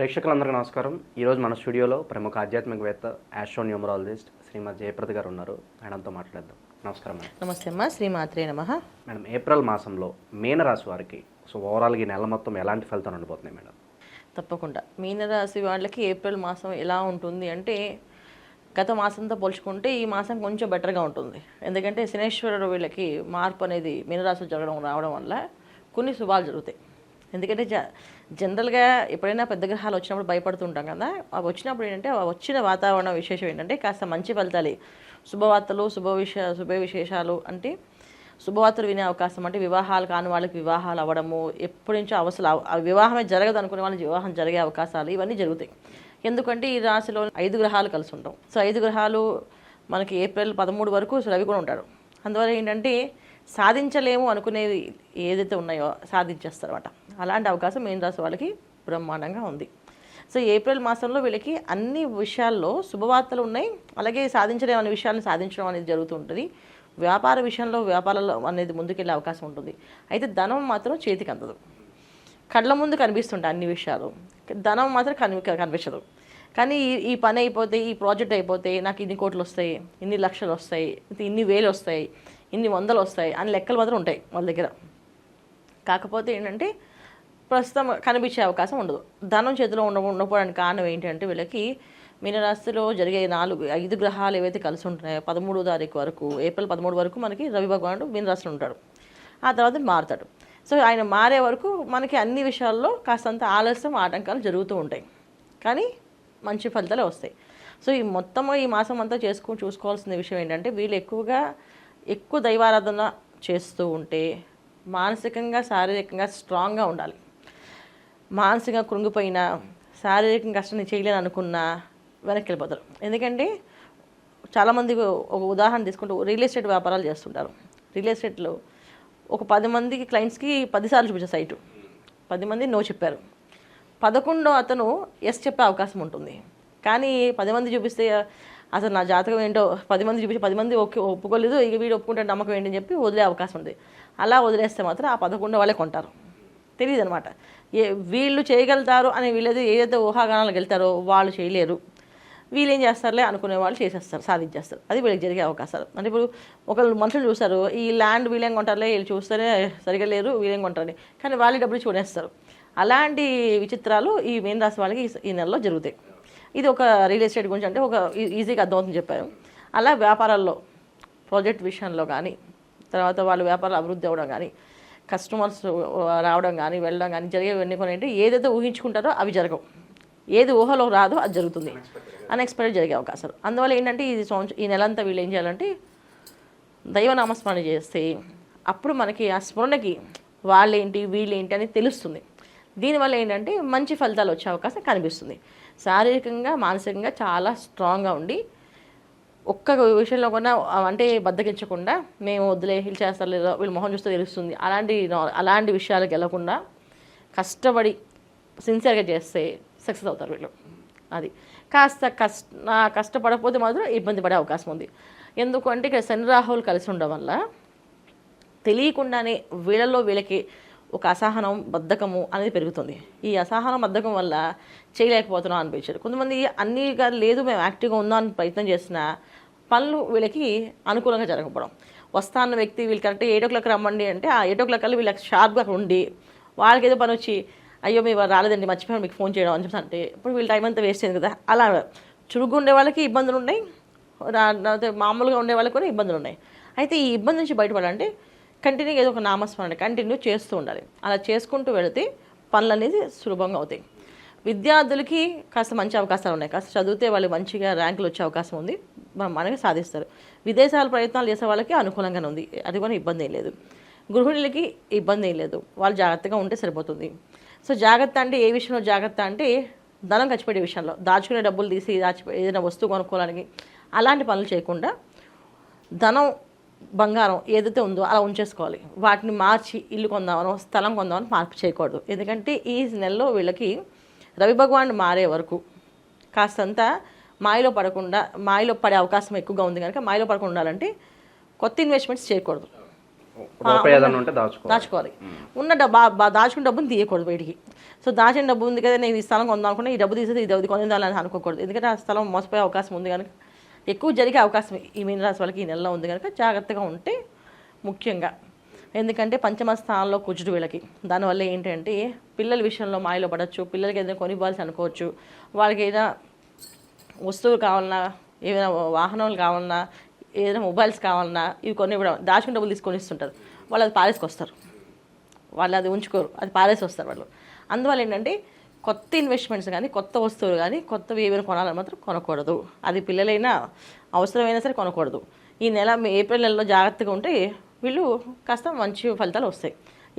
ప్రేక్షకులందరికీ నమస్కారం. ఈరోజు మన స్టూడియోలో ప్రముఖ ఆధ్యాత్మికవేత్త ఆస్ట్రోన్యూమరాలజిస్ట్ శ్రీమతి జయప్రద గారు ఉన్నారు. మేడంతో మాట్లాడదాం. నమస్కారం మేడం. నమస్తే అమ్మా. శ్రీమాత్రే నమ. మేడం ఏప్రిల్ మాసంలో మీనరాశి వారికి సో ఓవరాల్గా ఈ నెల మొత్తం ఎలాంటి ఫలితాలు ఉండబోతున్నాయి మేడం? తప్పకుండా. మీనరాశి వాళ్ళకి ఏప్రిల్ మాసం ఎలా ఉంటుంది అంటే గత మాసంతో పోల్చుకుంటే ఈ మాసం కొంచెం బెటర్గా ఉంటుంది. ఎందుకంటే శనేశ్వరుడు వీళ్ళకి మార్పు అనేది మీనరాశి జరగడం రావడం వల్ల కొన్ని శుభాలు జరుగుతాయి. ఎందుకంటే జ జనరల్గా ఎప్పుడైనా పెద్ద గ్రహాలు వచ్చినప్పుడు భయపడుతుంటాం కదా. అవి వచ్చినప్పుడు ఏంటంటే వచ్చిన వాతావరణం విశేషం ఏంటంటే కాస్త మంచి ఫలితాలు. శుభవార్తలు శుభ విశ శుభ విశేషాలు అంటే శుభవార్తలు వినే అవకాశం అంటే వివాహాలు కాని వాళ్ళకి వివాహాలు అవ్వడము ఎప్పటి నుంచో అవసరం అవ- వివాహమే జరగదు అనుకునే వాళ్ళకి వివాహం జరిగే అవకాశాలు ఇవన్నీ జరుగుతాయి. ఎందుకంటే ఈ రాశిలో ఐదు గ్రహాలు కలిసి ఉంటాం. సో ఐదు గ్రహాలు మనకి ఏప్రిల్ పదమూడు వరకు రవి కూడా ఉంటాడు. అందువల్ల ఏంటంటే సాధించలేము అనుకునేవి ఏదైతే ఉన్నాయో సాధించేస్తారన్నమాట. అలాంటి అవకాశం మీన రాశి వాళ్ళకి బ్రహ్మాండంగా ఉంది. సో ఏప్రిల్ మాసంలో వీళ్ళకి అన్ని విషయాల్లో శుభవార్తలు ఉన్నాయి. అలాగే సాధించలేము అనే విషయాన్ని సాధించడం అనేది జరుగుతుంటుంది వ్యాపార విషయంలో వ్యాపారాలు అనేది ముందుకెళ్ళే అవకాశం ఉంటుంది. అయితే ధనం మాత్రం చేతికి అందదు. కళ్ళ ముందు కనిపిస్తుంటాయి అన్ని విషయాలు. ధనం మాత్రం కని కనిపించదు. కానీ ఈ ఈ పని అయిపోతే ఈ ప్రాజెక్ట్ అయిపోతే నాకు ఇన్ని కోట్లు వస్తాయి ఇన్ని లక్షలు వస్తాయి ఇన్ని వేలు వస్తాయి. ఇన్ని వందలు వస్తాయి అని లెక్కలు మాత్రం ఉంటాయి వాళ్ళ దగ్గర. కాకపోతే ఏంటంటే ప్రస్తుతం కనిపించే అవకాశం ఉండదు. ధనం చేతిలో ఉండ ఉండకపోవడానికి కారణం ఏంటంటే వీళ్ళకి మీనరాశిలో జరిగే నాలుగు ఐదు గ్రహాలు ఏవైతే కలిసి ఉంటున్నాయో పదమూడో తారీఖు వరకు ఏప్రిల్ పదమూడు వరకు మనకి రవి భగవానుడు మీనరాశిలో ఉంటాడు. ఆ తర్వాత మారుతాడు. సో ఆయన మారే వరకు మనకి అన్ని విషయాల్లో కాస్తంత ఆలస్యం ఆటంకాలు జరుగుతూ ఉంటాయి. కానీ మంచి ఫలితాలే వస్తాయి. సో ఈ మొత్తం ఈ మాసం అంతా చేసుకుని చూసుకోవాల్సిన విషయం ఏంటంటే వీళ్ళు ఎక్కువగా ఎక్కువ దైవారాధన చేస్తూ ఉంటే మానసికంగా శారీరకంగా స్ట్రాంగ్గా ఉండాలి. మానసికంగా కృంగిపోయినా శారీరకంగా కష్టం నేను చేయలేను అనుకున్నా వెనక్కి వెళ్ళిపోతారు. ఎందుకంటే చాలామంది ఒక ఉదాహరణ తీసుకుంటూ రియల్ ఎస్టేట్ వ్యాపారాలు చేస్తుంటారు. రియల్ ఎస్టేట్లో ఒక పది మందికి క్లయింట్స్కి పదిసార్లు చూపించే సైటు. పది మంది నో చెప్పారు. పదకొండో అతను ఎస్ చెప్పే అవకాశం ఉంటుంది. కానీ పది మంది చూపిస్తే అసలు నా జాతకం ఏంటో పది మంది చూపించి పది మంది ఓకే ఒప్పుకోలేదు ఇక వీడు ఒప్పుకుంటే నమ్మకం ఏంటని చెప్పి వదిలే అవకాశం ఉంది. అలా వదిలేస్తే మాత్రం ఆ పదకొండు వాళ్ళే కొంటారు. తెలియదు అనమాట ఏ వీళ్ళు చేయగలుగుతారు అని వీళ్ళైతే ఏదైతే ఊహాగానాలకు వెళ్తారో వాళ్ళు చేయలేరు. వీళ్ళు ఏం చేస్తారులే అనుకునే వాళ్ళు చేసేస్తారు సాధించేస్తారు. అది వీళ్ళకి జరిగే అవకాశాలు. అంటే ఇప్పుడు ఒకళ్ళు మనుషులు చూస్తారు ఈ ల్యాండ్ వీళ్ళేం కొంటారులే వీళ్ళు చూస్తేనే సరిగా లేరు వీళ్ళేం కొంటారని కానీ వాళ్ళే డబ్బులు చూడేస్తారు అలాంటి విచిత్రాలు ఈ మీన రాశి వాళ్ళకి ఈ నెలలో జరుగుతాయి. ఇది ఒక రియల్ ఎస్టేట్ గురించి అంటే ఒక ఈజీగా అర్థమవుతుంది చెప్పారు. అలా వ్యాపారాల్లో ప్రాజెక్ట్ విషయంలో కానీ తర్వాత వాళ్ళు వ్యాపారాలు అభివృద్ధి అవ్వడం కానీ కస్టమర్స్ రావడం కానీ వెళ్ళడం కానీ జరిగేవన్నీ కొన్ని ఏంటి ఏదైతే ఊహించుకుంటారో అవి జరగవు. ఏది ఊహలో రాదో అది జరుగుతుంది. అన్ఎక్స్పెక్టెడ్ జరిగే అవకాశాలు. అందువల్ల ఏంటంటే ఈ సంవత్సరం ఈ నెలంతా వీళ్ళు ఏం చేయాలంటే దైవనామస్మరణ చేస్తే అప్పుడు మనకి ఆ స్మరణకి వాళ్ళేంటి వీళ్ళేంటి అని తెలుస్తుంది. దీనివల్ల ఏంటంటే మంచి ఫలితాలు వచ్చే అవకాశం కనిపిస్తుంది. శారీరకంగా మానసికంగా చాలా స్ట్రాంగ్గా ఉండి ఒక్క విషయంలో కూడా అంటే బద్దకించకుండా మేము వద్దులే వీళ్ళు చేస్తారు లేదో వీళ్ళు మొహం చూస్తే తెలుస్తుంది. అలాంటి అలాంటి విషయాలకు వెళ్ళకుండా కష్టపడి సిన్సియర్గా చేస్తే సక్సెస్ అవుతారు వీళ్ళు. అది. కాస్త కష్ట కష్టపడకపోతే మాత్రం ఇబ్బంది పడే అవకాశం ఉంది. ఎందుకంటే ఇక్కడ శని రాహువులు కలిసి ఉండడం వల్ల తెలియకుండానే వీళ్ళలో వీళ్ళకి ఒక అసహనం బద్ధకము అనేది పెరుగుతుంది. ఈ అసహనం బద్ధకం వల్ల చేయలేకపోతున్నాం అనిపించారు కొంతమంది అన్నీగా లేదు మేము యాక్టివ్గా ఉందామని ప్రయత్నం చేసినా పనులు వీళ్ళకి అనుకూలంగా జరగకపోవడం. వస్తాన్న వ్యక్తి వీళ్ళు కరెక్ట్ ఎయిట్ ఓ క్లాక్ రమ్మండి అంటే ఆ ఎయిట్ ఓ క్లాక్ కల్లా వీళ్ళకి షార్ప్గా ఉండి వాళ్ళకి ఏదో పని వచ్చి అయ్యో మీరు రాలేదండి మర్చిపోయాను మీకు ఫోన్ చేయడం అని చెప్పి అంటే ఇప్పుడు వీళ్ళ టైం అంతా వేస్ట్ అయింది కదా అలా చురుగ్గా ఉండే వాళ్ళకి ఇబ్బందులు ఉన్నాయి మామూలుగా ఉండే వాళ్ళకి కూడా ఇబ్బందులు ఉన్నాయి అయితే ఈ ఇబ్బంది నుంచి బయటపడాలంటే కంటిన్యూ ఏదో ఒక నామస్మరణ కంటిన్యూ చేస్తూ ఉండాలి. అలా చేసుకుంటూ వెళితే పనులు అనేది సులభంగా అవుతాయి. విద్యార్థులకి కాస్త మంచి అవకాశాలు ఉన్నాయి. కాస్త చదివితే వాళ్ళు మంచిగా ర్యాంకులు వచ్చే అవకాశం ఉంది. మనం మనకి సాధిస్తారు. విదేశాల ప్రయత్నాలు చేసే వాళ్ళకి అనుకూలంగానే ఉంది. అది కూడా ఇబ్బంది ఏం లేదు. గృహిణులకి ఇబ్బంది ఏం లేదు. వాళ్ళు జాగ్రత్తగా ఉంటే సరిపోతుంది. సో జాగ్రత్త అంటే ఏ విషయంలో జాగ్రత్త అంటే ధనం ఖర్చు పెట్టే విషయంలో. దాచుకునే డబ్బులు తీసి దాచి ఏదైనా వస్తువు కొనుక్కోవడానికి అలాంటి పనులు చేయకుండా ధనం బంగారం ఏదైతే ఉందో అలా ఉంచేసుకోవాలి. వాటిని మార్చి ఇల్లు కొందామనో స్థలం కొందామని మార్పు చేయకూడదు. ఎందుకంటే ఈ నెలలో వీళ్ళకి రవి భగవాన్ మారే వరకు కాస్తంత మాయలో పడకుండా మాయలో పడే అవకాశం ఎక్కువగా ఉంది కనుక మాయలో పడకుండా ఉండాలంటే కొత్త ఇన్వెస్ట్మెంట్స్ చేయకూడదు. దాచుకోవాలి. ఉన్న డబ్బు దాచుకున్న డబ్బుని తీయకూడదు బయటికి సో దాచిన డబ్బు ఉంది కదా నేను ఈ స్థలం కొందాం అనుకున్నా ఈ డబ్బు తీసేది ఈ డబ్బు కొందాలని అనుకోకూడదు. ఎందుకంటే ఆ స్థలం మోసపోయే అవకాశం ఉంది కనుక ఎక్కువ జరిగే అవకాశం ఈ మీనరాశి వాళ్ళకి ఈ నెలలో ఉంది కనుక జాగ్రత్తగా ఉంటే ముఖ్యంగా. ఎందుకంటే పంచమ స్థానంలో కుజుడు వీళ్ళకి. దానివల్ల ఏంటంటే పిల్లల విషయంలో మాయలో పడవచ్చు పిల్లలకి ఏదైనా కొనివ్వాల్సి అనుకోవచ్చు. వాళ్ళకి ఏదైనా వస్తువులు కావాలన్నా ఏదైనా వాహనాలు కావాలన్నా ఏదైనా మొబైల్స్ కావాలన్నా ఇవి కొన్ని ఇవ్వడం దాచుకుని డబ్బులు తీసుకొని ఇస్తుంటారు. వాళ్ళు అది పారేసుకొస్తారు. వాళ్ళు అది ఉంచుకోరు అది పారేసి వస్తారు వాళ్ళు. అందువల్ల ఏంటంటే కొత్త ఇన్వెస్ట్మెంట్స్ కానీ కొత్త వస్తువులు కానీ కొత్తవి ఏమైనా కొనాలని మాత్రం కొనకూడదు. అది పిల్లలైనా అవసరమైనా సరే కొనకూడదు. ఈ నెల ఏప్రిల్ నెలలో జాగ్రత్తగా ఉంటే వీళ్ళు కాస్త మంచి ఫలితాలు వస్తాయి.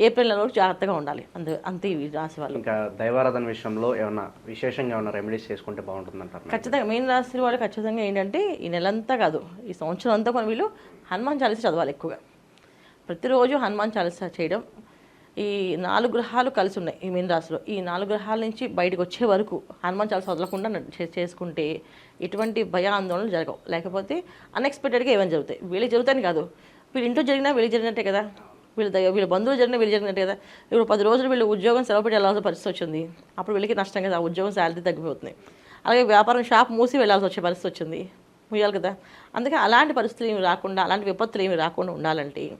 ఏప్రిల్ నెలలో జాగ్రత్తగా ఉండాలి. అంతే అంతే ఈ రాశి వాళ్ళు. ఇంకా దైవారాధన విషయంలో ఏమన్నా విశేషంగా ఏమన్నా రెమెడీస్ చేసుకుంటే బాగుంటుంది అంటారు ఖచ్చితంగా మెయిన్ రాశి వాళ్ళు ఖచ్చితంగా ఏంటంటే ఈ నెలంతా కాదు ఈ సంవత్సరం అంతా కొన్ని వీళ్ళు హనుమాన్ చాలీస చదవాలి ఎక్కువగా. ప్రతిరోజు హనుమాన్ చాలీస చేయడం ఈ నాలుగు గ్రహాలు కలిసి ఉన్నాయి ఈ మీన రాశిలో. ఈ నాలుగు గ్రహాల నుంచి బయటకు వచ్చే వరకు హనుమాన్ చాలా వదలకుండా చే- చేసుకుంటే ఎటువంటి భయ ఆందోళనలు జరగవు. లేకపోతే అన్ఎక్స్పెక్టెడ్గా ఏమైనా జరుగుతాయి. వీళ్ళకి జరుగుతాయని కాదు. వీళ్ళ ఇంట్లో జరిగినా వీళ్ళు జరిగినట్టే కదా. వీళ్ళ దగ్గర వీళ్ళ బంధువులు జరిగిన వీళ్ళు జరిగినట్టే కదా. ఇప్పుడు పది రోజులు వీళ్ళు ఉద్యోగం సెలవు పెట్టి వెళ్ళాల్సిన పరిస్థితి వచ్చింది. అప్పుడు వీళ్ళకి నష్టం కదా. ఉద్యోగం శాలరీ తగ్గిపోతుంది. అలాగే వ్యాపారం షాప్ మూసి వెళ్ళాల్సి వచ్చే పరిస్థితి వచ్చింది. ముయ్యాలి కదా. అందుకే అలాంటి పరిస్థితులు ఏమి రాకుండా అలాంటి విపత్తులు ఏమి రాకుండా ఉండాలంటే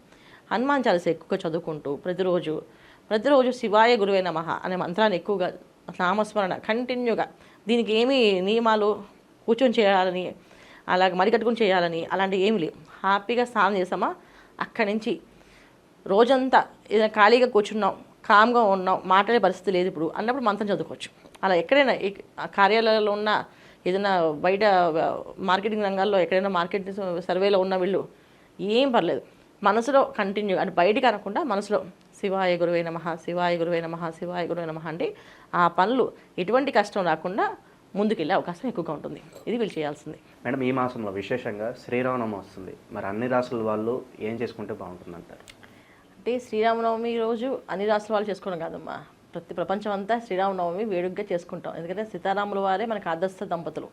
హనుమాన్ చాలీస ఎక్కువగా చదువుకుంటూ ప్రతిరోజు ప్రతిరోజు శివాయ గురువే నమ అనే మంత్రాన్ని ఎక్కువగా నామస్మరణ కంటిన్యూగా దీనికి ఏమి నియమాలు కూర్చొని చేయాలని అలాగే మరికట్టుకుని చేయాలని అలాంటివి ఏమి లేవు. హ్యాపీగా స్నానం చేసామా? అక్కడి నుంచి రోజంతా ఏదైనా ఖాళీగా కూర్చున్నాం కామ్గా ఉన్నాం మాట్లాడే పరిస్థితి లేదు ఇప్పుడు అన్నప్పుడు మంత్రం చదువుకోవచ్చు. అలా ఎక్కడైనా కార్యాలయాల్లో ఉన్న ఏదైనా బయట మార్కెటింగ్ రంగాల్లో ఎక్కడైనా మార్కెట్ సర్వేలో ఉన్న వీళ్ళు ఏం పర్లేదు. మనసులో కంటిన్యూ అంటే బయటికి అనకుండా మనసులో శివాయ గురువే నమః శివాయ గురువే నమః శివాయ గురువే నమః అంటే ఆ పనులు ఎటువంటి కష్టం రాకుండా ముందుకెళ్ళే అవకాశం ఎక్కువగా ఉంటుంది. ఇది వీళ్ళు చేయాల్సింది. మేడం ఈ మాసంలో విశేషంగా శ్రీరామనవమి వస్తుంది. మరి అన్ని రాసుల వాళ్ళు ఏం చేసుకుంటే బాగుంటుంది అంటారు అంటే శ్రీరామనవమి రోజు అన్ని రాష్ట్రాల వాళ్ళు చేసుకోవడం కాదమ్మా. ప్రతి ప్రపంచం అంతా శ్రీరామనవమి వేడుకగా చేసుకుంటాం. ఎందుకంటే సీతారాముల వారే మనకు ఆదర్శ దంపతులు.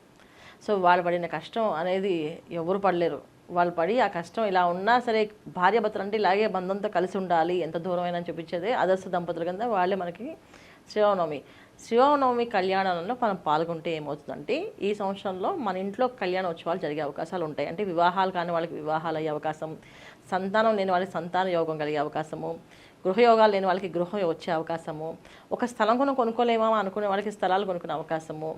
సో వాళ్ళు పడిన కష్టం అనేది ఎవరు పడలేరు. వాళ్ళు పడి ఆ కష్టం ఇలా ఉన్నా సరే భార్యాభర్తలు అంటే ఇలాగే బంధంతో కలిసి ఉండాలి ఎంత దూరమైనా చూపించేది ఆదర్శ దంపతుల కింద వాళ్ళే మనకి శ్రీరామనవమి. శ్రీరామనవమి కళ్యాణంలో మనం పాల్గొంటే ఏమవుతుందంటే ఈ సంవత్సరంలో మన ఇంట్లో కళ్యాణ ఉత్సవాలు జరిగే అవకాశాలు ఉంటాయి. అంటే వివాహాలు కాని వాళ్ళకి వివాహాలు అయ్యే అవకాశం సంతానం లేని వాళ్ళకి సంతాన యోగం కలిగే అవకాశము గృహయోగాలు లేని వాళ్ళకి గృహం వచ్చే అవకాశము. ఒక స్థలం కొను కొనుక్కోలేమా అనుకునే వాళ్ళకి స్థలాలు కొనుక్కునే అవకాశము.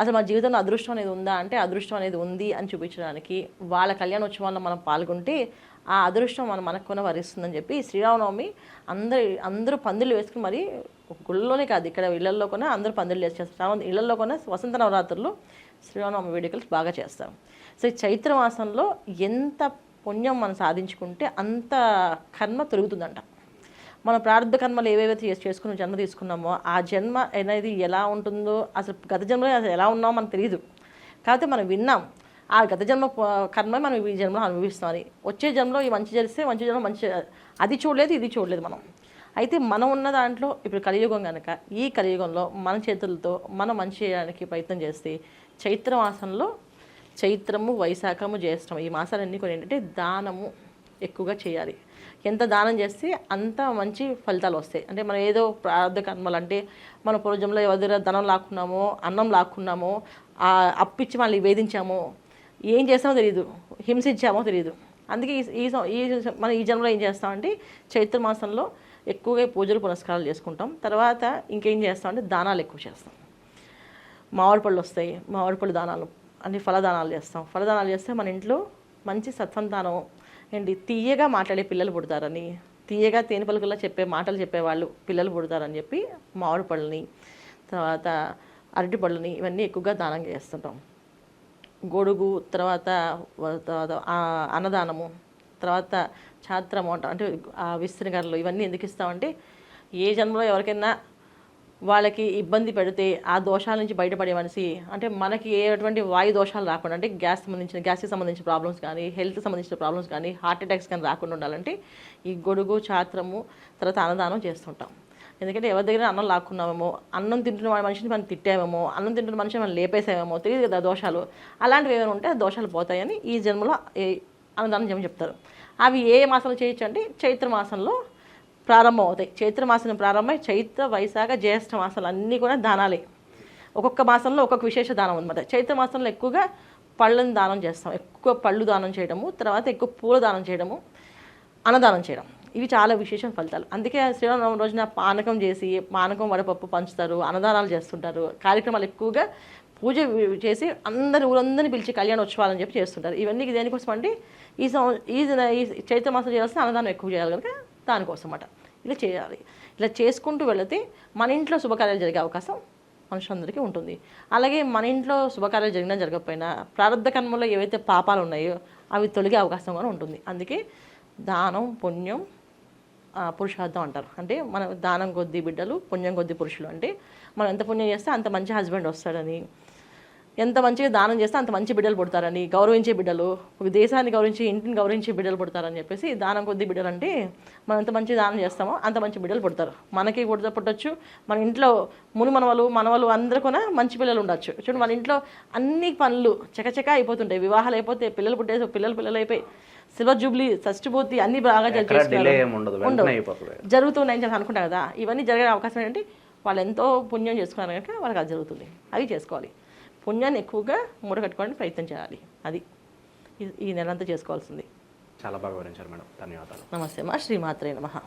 అసలు మన జీవితంలో అదృష్టం అనేది ఉందా అంటే అదృష్టం అనేది ఉంది అని చూపించడానికి వాళ్ళ కళ్యాణోత్సవాల్లో మనం పాల్గొంటే ఆ అదృష్టం మనం మనకు వరిస్తుందని చెప్పి శ్రీరామనవమి అందరి అందరూ పందిళ్ళు వేసుకుని మరి గుళ్ళలోనే కాదు ఇక్కడ ఇళ్ళలో కూడా అందరూ పందిళ్ళు చేస్తారు. ఇళ్ళలో కూడా వసంత నవరాత్రులు శ్రీరామనవమి వేడుకలు బాగా చేస్తాం సో ఈ చైత్ర మాసంలో ఎంత పుణ్యం మనం సాధించుకుంటే అంత కర్మ తొలుగుతుందంట. మన ప్రారంభ కర్మలు ఏవేవైతే చేసి చేసుకుని జన్మ తీసుకున్నామో ఆ జన్మ అనేది ఎలా ఉంటుందో అసలు గత జన్మలో అసలు ఎలా ఉన్నామో మనకు తెలియదు కాకపోతే మనం విన్నాం ఆ గత జన్మ కర్మ మనం ఈ జన్మలో అనుభవిస్తామని వచ్చే జన్మలో ఈ మంచి జరిస్తే మంచి జన్మ మంచి అది చూడలేదు ఇది చూడలేదు మనం. అయితే మనం ఉన్న దాంట్లో ఇప్పుడు కలియుగం కనుక ఈ కలియుగంలో మన చేతులతో మనం మంచి చేయడానికి ప్రయత్నం చేస్తే చైత్ర మాసంలో చైత్రము వైశాఖము జ్యేష్టము ఈ మాసాలన్నీ కూడా ఏంటంటే దానము ఎక్కువగా చేయాలి. ఎంత దానం చేస్తే అంత మంచి ఫలితాలు వస్తాయి. అంటే మనం ఏదో ప్రార్థ కర్మలు అంటే మన పూర్వజంలో ఎవరి దగ్గర ధనం లాక్కున్నామో అన్నం లాక్కున్నామో అప్పిచ్చి మళ్ళీ వేధించామో ఏం చేస్తామో తెలియదు హింసించామో తెలియదు అందుకే ఈ ఈ మనం ఈ జన్మలో ఏం చేస్తామంటే చైత్ర మాసంలో ఎక్కువగా పూజలు పునస్కారాలు చేసుకుంటాం. తర్వాత ఇంకేం చేస్తామంటే దానాలు ఎక్కువ చేస్తాం. మామిడి పళ్ళు వస్తాయి. మామిడి పళ్ళు దానాలు అన్ని ఫలదానాలు చేస్తాం. ఫలదానాలు చేస్తే మన ఇంట్లో మంచి సత్సంతానం ఏంటి? తీయగా మాట్లాడే పిల్లలు పుడతారని తీయగా తేనె పలుకుల్లో చెప్పే మాటలు చెప్పేవాళ్ళు పిల్లలు పుడతారని చెప్పి మామిడి పళ్ళని తర్వాత అరటి పళ్ళని ఇవన్నీ ఎక్కువగా దానం చేస్తుంటాం. గొడుగు తర్వాత తర్వాత అన్నదానము తర్వాత ఛాత్రము అంట అంటే ఆ విస్తృగరలు ఇవన్నీ ఎందుకు ఇస్తామంటే ఏ జన్మలో ఎవరికైనా వాళ్ళకి ఇబ్బంది పెడితే ఆ దోషాల నుంచి బయటపడే మనిషి అంటే మనకి ఏ వాయు దోషాలు రాకుండా అంటే గ్యాస్ సంబంధించిన గ్యాస్కి సంబంధించిన ప్రాబ్లమ్స్ కానీ హెల్త్ సంబంధించిన ప్రాబ్లమ్స్ కానీ హార్ట్ అటాక్స్ కానీ రాకుండా ఉండాలంటే ఈ గొడుగు ఛాత్రము తర్వాత అన్నదానం చేస్తుంటాం. ఎందుకంటే ఎవరి దగ్గర అన్నం లాక్కున్నామేమో అన్నం తింటున్న మనిషిని మనం తిట్టామేమో అన్నం తింటున్న మనిషిని మనం లేపేసామేమో తెలియదు కదా దోషాలు. అలాంటివి ఏమైనా ఉంటే ఆ దోషాలు పోతాయని ఈ జన్మలో అన్నదానం చేయమని చెప్తారు. అవి ఏ మాసంలో చేయొచ్చు అంటే చైత్ర మాసంలో ప్రారంభం అవుతాయి చైత్ర మాసం ప్రారంభమై చైత్ర వైశాఖ జ్యేష్ఠ మాసాలు అన్నీ కూడా దానాలే. ఒక్కొక్క మాసంలో ఒక్కొక్క విశేష దానం అనమాట చైత్ర మాసంలో ఎక్కువగా పళ్ళను దానం చేస్తాం. ఎక్కువ పళ్ళు దానం చేయడము తర్వాత ఎక్కువ పూల దానం చేయడము అన్నదానం చేయడం. ఇవి చాలా విశేష ఫలితాలు. అందుకే శ్రీరామనవమి రోజున పానకం చేసి పానకం వడపప్పు పంచుతారు అన్నదానాలు చేస్తుంటారు. కార్యక్రమాలు ఎక్కువగా పూజ చేసి అందరి ఊరందరినీ పిలిచి కళ్యాణోత్సవాలని చెప్పి చేస్తుంటారు. ఇవన్నీ దేనికోసం అంటే ఈ సంవ ఈ ఈ చైత్ర మాసం చేయాల్సిన అన్నదానం ఎక్కువ చేయాలి కనుక దానికోసం అన్నమాట ఇలా చేయాలి. ఇలా చేసుకుంటూ వెళితే మన ఇంట్లో శుభకార్యాలు జరిగే అవకాశం మనుషులందరికీ ఉంటుంది. అలాగే మన ఇంట్లో శుభకార్యాలు జరిగినా జరగకపోయినా ప్రారంభ కర్మలో ఏవైతే పాపాలు ఉన్నాయో అవి తొలగే అవకాశం కూడా ఉంటుంది. అందుకే దానం పుణ్యం పురుషార్థం అంటారు. అంటే మన దానం కొద్ది బిడ్డలు పుణ్యం కొద్ది పురుషులు అంటే మనం ఎంత పుణ్యం చేస్తే అంత మంచి హస్బెండ్ వస్తాడని ఎంత మంచిగా దానం చేస్తే అంత మంచి బిడ్డలు పుడతారని గౌరవించే బిడ్డలు ఒక దేశాన్ని గౌరవించి ఇంటిని గౌరవించే బిడ్డలు పుడతారని చెప్పేసి దానం కొద్ది బిడ్డలు అంటే మనం ఎంత మంచి దానం చేస్తామో అంత మంచి బిడ్డలు పుడతారు. మనకి పుడత పుట్టచ్చు. మన ఇంట్లో ముని మనవలు మనవలు అందరూ కూడా మంచి పిల్లలు ఉండొచ్చు. చూడండి మన ఇంట్లో అన్ని పనులు చకచక అయిపోతుంటాయి. వివాహాలు అయిపోతే పిల్లలు పుట్టేసి పిల్లలు పిల్లలు అయిపోయి సిల్వర్ జూబ్లీ షష్ఠభూతి అన్ని బాగా జరుగుతున్నాయని చెప్పి అనుకుంటా కదా. ఇవన్నీ జరిగే అవకాశం ఏంటంటే వాళ్ళు ఎంతో పుణ్యం చేసుకున్నారు కనుక వాళ్ళకి అది జరుగుతుంది. అవి చేసుకోవాలి. పుణ్యాన్ని ఎక్కువగా మూట కట్టుకోవడానికి ప్రయత్నం చేయాలి. అది ఈ- ఈ నెలంతా చేసుకోవాల్సింది. చాలా బాగా వివరించారు మేడం. ధన్యవాదాలు. నమస్తే మా శ్రీమాత్రే నమః.